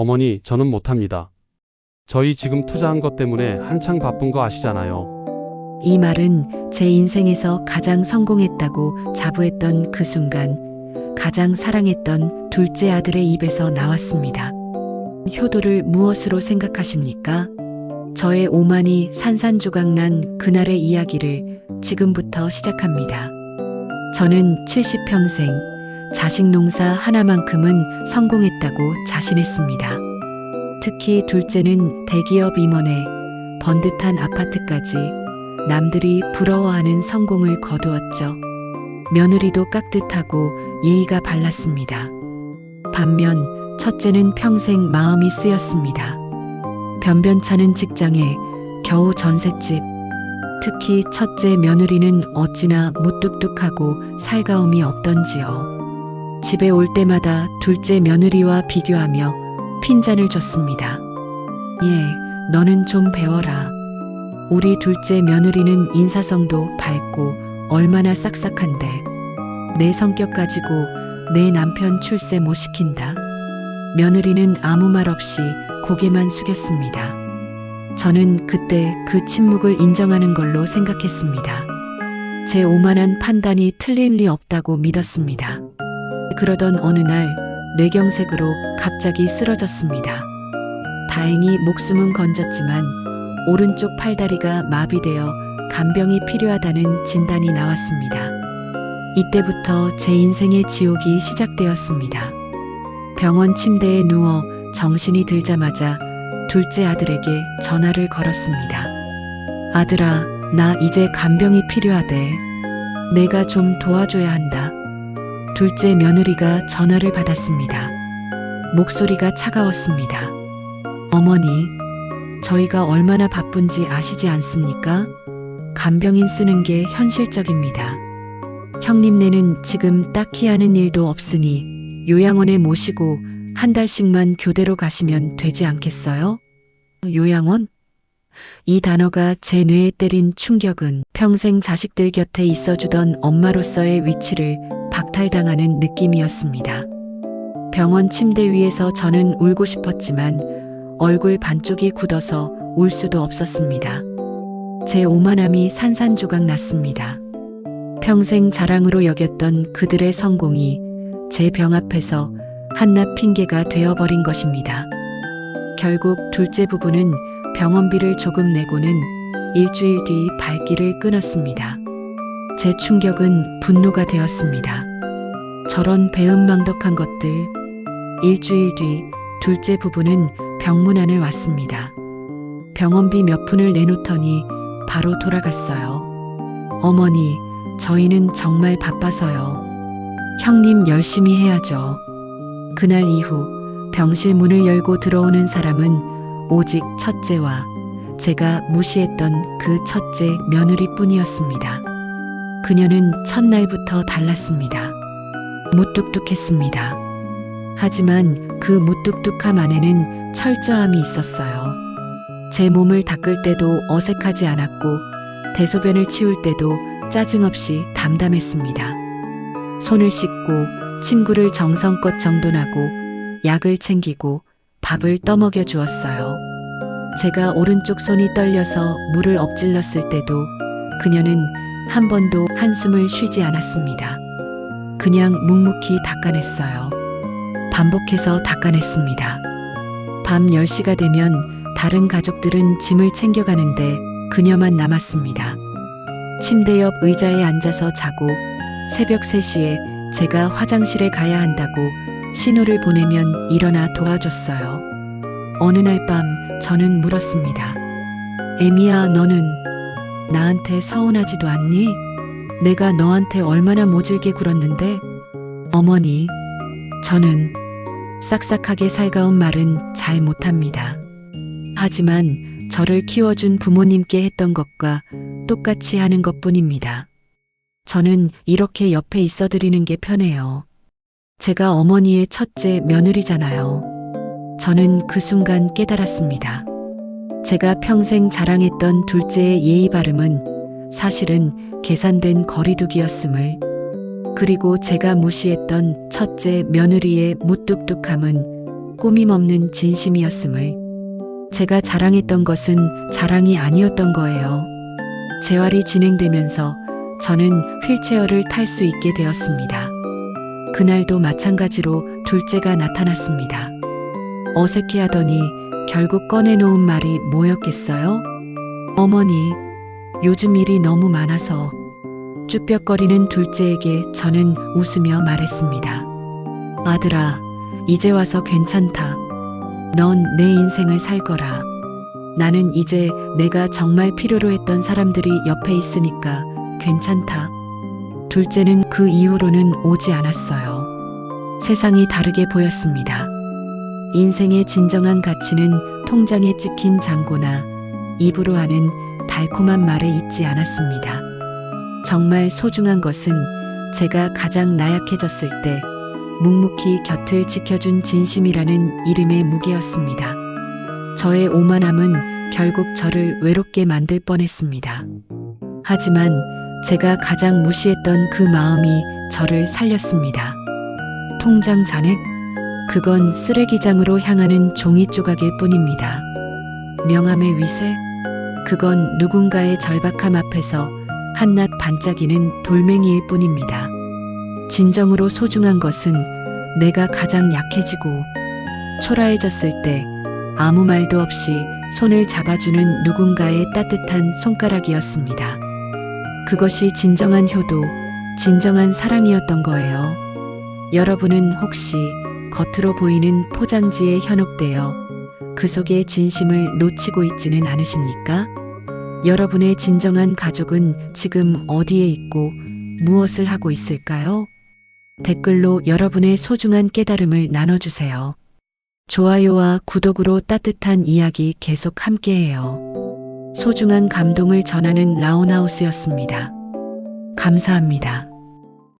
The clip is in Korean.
어머니, 저는 못합니다. 저희 지금 투자한 것 때문에 한창 바쁜 거 아시잖아요. 이 말은 제 인생에서 가장 성공했다고 자부했던 그 순간 가장 사랑했던 둘째 아들의 입에서 나왔습니다. 효도를 무엇으로 생각하십니까? 저의 오만이 산산조각난 그날의 이야기를 지금부터 시작합니다. 저는 70평생 자식 농사 하나만큼은 성공했다고 자신했습니다. 특히 둘째는 대기업 임원에 번듯한 아파트까지 남들이 부러워하는 성공을 거두었죠. 며느리도 깍듯하고 예의가 발랐습니다. 반면 첫째는 평생 마음이 쓰였습니다. 변변찮은 직장에 겨우 전셋집. 특히 첫째 며느리는 어찌나 무뚝뚝하고 살가움이 없던지요. 집에 올 때마다 둘째 며느리와 비교하며 핀잔을 줬습니다. 예, 너는 좀 배워라. 우리 둘째 며느리는 인사성도 밝고 얼마나 싹싹한데 내 성격 가지고 내 남편 출세 못 시킨다. 며느리는 아무 말 없이 고개만 숙였습니다. 저는 그때 그 침묵을 인정하는 걸로 생각했습니다. 제 오만한 판단이 틀릴 리 없다고 믿었습니다. 그러던 어느 날 뇌경색으로 갑자기 쓰러졌습니다. 다행히 목숨은 건졌지만 오른쪽 팔다리가 마비되어 간병이 필요하다는 진단이 나왔습니다. 이때부터 제 인생의 지옥이 시작되었습니다. 병원 침대에 누워 정신이 들자마자 둘째 아들에게 전화를 걸었습니다. 아들아, 나 이제 간병이 필요하대. 내가 좀 도와줘야 한다. 둘째 며느리가 전화를 받았습니다. 목소리가 차가웠습니다. 어머니, 저희가 얼마나 바쁜지 아시지 않습니까? 간병인 쓰는 게 현실적입니다. 형님네는 지금 딱히 하는 일도 없으니 요양원에 모시고 한 달씩만 교대로 가시면 되지 않겠어요? 요양원? 이 단어가 제 뇌에 때린 충격은 평생 자식들 곁에 있어주던 엄마로서의 위치를 박탈당하는 느낌이었습니다. 병원 침대 위에서 저는 울고 싶었지만 얼굴 반쪽이 굳어서 울 수도 없었습니다. 제 오만함이 산산조각 났습니다. 평생 자랑으로 여겼던 그들의 성공이 제 병 앞에서 한낱 핑계가 되어버린 것입니다. 결국 둘째 부부는 병원비를 조금 내고는 일주일 뒤 발길을 끊었습니다. 제 충격은 분노가 되었습니다. 저런 배은망덕한 것들. 일주일 뒤 둘째 부부는 병문안을 왔습니다. 병원비 몇 푼을 내놓더니 바로 돌아갔어요. 어머니, 저희는 정말 바빠서요. 형님 열심히 해야죠. 그날 이후 병실 문을 열고 들어오는 사람은 오직 첫째와 제가 무시했던 그 첫째 며느리뿐이었습니다. 그녀는 첫날부터 달랐습니다. 무뚝뚝했습니다. 하지만 그 무뚝뚝함 안에는 철저함이 있었어요. 제 몸을 닦을 때도 어색하지 않았고 대소변을 치울 때도 짜증 없이 담담했습니다. 손을 씻고 침구를 정성껏 정돈하고 약을 챙기고 밥을 떠먹여 주었어요. 제가 오른쪽 손이 떨려서 물을 엎질렀을 때도 그녀는 한 번도 한숨을 쉬지 않았습니다. 그냥 묵묵히 닦아냈어요. 반복해서 닦아냈습니다. 밤 10시가 되면 다른 가족들은 짐을 챙겨가는데 그녀만 남았습니다. 침대 옆 의자에 앉아서 자고 새벽 3시에 제가 화장실에 가야 한다고 신호를 보내면 일어나 도와줬어요. 어느 날 밤 저는 물었습니다. 에미야, 너는 나한테 서운하지도 않니? 내가 너한테 얼마나 모질게 굴었는데? 어머니, 저는 싹싹하게 살가운 말은 잘 못합니다. 하지만 저를 키워준 부모님께 했던 것과 똑같이 하는 것 뿐입니다. 저는 이렇게 옆에 있어 드리는 게 편해요. 제가 어머니의 첫째 며느리잖아요. 저는 그 순간 깨달았습니다. 제가 평생 자랑했던 둘째의 예의 바름은 사실은 계산된 거리두기였음을, 그리고 제가 무시했던 첫째 며느리의 무뚝뚝함은 꾸밈 없는 진심이었음을 제가 자랑했던 것은 자랑이 아니었던 거예요. 재활이 진행되면서 저는 휠체어를 탈 수 있게 되었습니다. 그날도 마찬가지로 둘째가 나타났습니다. 어색해 하더니 결국 꺼내놓은 말이 뭐였겠어요? 어머니, 요즘 일이 너무 많아서 쭈뼛거리는 둘째에게 저는 웃으며 말했습니다. 아들아, 이제 와서 괜찮다. 넌 내 인생을 살 거라. 나는 이제 내가 정말 필요로 했던 사람들이 옆에 있으니까 괜찮다. 둘째는 그 이후로는 오지 않았어요. 세상이 다르게 보였습니다. 인생의 진정한 가치는 통장에 찍힌 잔고나 입으로 하는 달콤한 말에 있지 않았습니다. 정말 소중한 것은 제가 가장 나약해졌을 때 묵묵히 곁을 지켜준 진심이라는 이름의 무게였습니다. 저의 오만함은 결국 저를 외롭게 만들 뻔했습니다. 하지만 제가 가장 무시했던 그 마음이 저를 살렸습니다. 통장 잔액? 그건 쓰레기장으로 향하는 종이 조각일 뿐입니다. 명함의 위세? 그건 누군가의 절박함 앞에서 한낱 반짝이는 돌멩이일 뿐입니다. 진정으로 소중한 것은 내가 가장 약해지고 초라해졌을 때 아무 말도 없이 손을 잡아주는 누군가의 따뜻한 손가락이었습니다. 그것이 진정한 효도, 진정한 사랑이었던 거예요. 여러분은 혹시 겉으로 보이는 포장지에 현혹되어 그 속의 진심을 놓치고 있지는 않으십니까? 여러분의 진정한 가족은 지금 어디에 있고 무엇을 하고 있을까요? 댓글로 여러분의 소중한 깨달음을 나눠주세요. 좋아요와 구독으로 따뜻한 이야기 계속 함께해요. 소중한 감동을 전하는 라온하우스였습니다. 감사합니다.